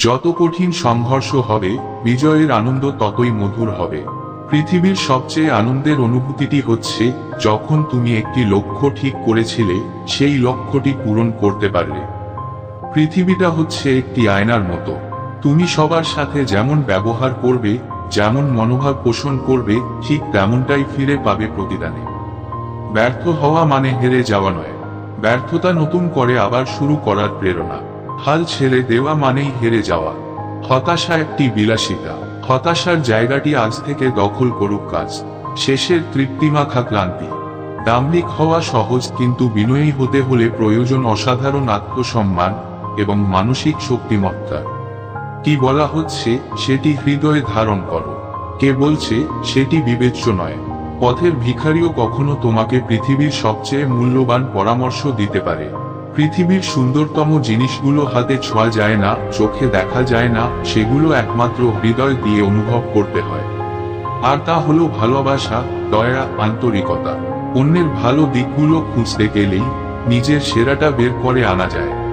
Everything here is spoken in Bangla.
যত কঠিন সংঘর্ষ হবে, বিজয়ের আনন্দ ততই মধুর হবে। পৃথিবীর সবচেয়ে আনন্দের অনুভূতিটি হচ্ছে, যখন তুমি একটি লক্ষ্য ঠিক করেছিলে, সেই লক্ষ্যটি পূরণ করতে পারলে। পৃথিবীটা হচ্ছে একটি আয়নার মতো। তুমি সবার সাথে যেমন ব্যবহার করবে, যেমন মনোভাব পোষণ করবে, ঠিক তেমনটাই ফিরে পাবে প্রতিদানে। ব্যর্থ হওয়া মানে হেরে যাওয়া নয়। ব্যর্থতা নতুন করে আবার শুরু করার প্রেরণা। হাল ছেড়ে দেওয়া মানেই হেরে যাওয়া। হতাশা একটি বিলাসিতা। হতাশার জায়গাটি আজ থেকে দখল করুক কাজ। শেষের তৃপ্তিমাখা ক্লান্তি। দাম্ভিক হওয়া সহজ কিন্তু বিনয়ী হতে হলে প্রয়োজন অসাধারণ আত্মসম্মান এবং মানসিক শক্তিমত্তা। কি বলা হচ্ছে, সেটি হৃদয়ে ধারণ করো। কে বলছে, সেটি বিবেচ্য নয়। পথের ভিখারিও কখনো তোমাকে পৃথিবীর সবচেয়ে মূল্যবান পরামর্শ দিতে পারে। পৃথিবীর সুন্দরতম জিনিসগুলো হাতে ছোঁয়া যায় না, চোখে দেখা যায় না, সেগুলো একমাত্র হৃদয় দিয়ে অনুভব করতে হয়। আর তা হল ভালোবাসা, দয়া, আন্তরিকতা। অন্যের ভালো দিকগুলো খুঁজতে গেলেই নিজের সেরাটা বের করে আনা যায়।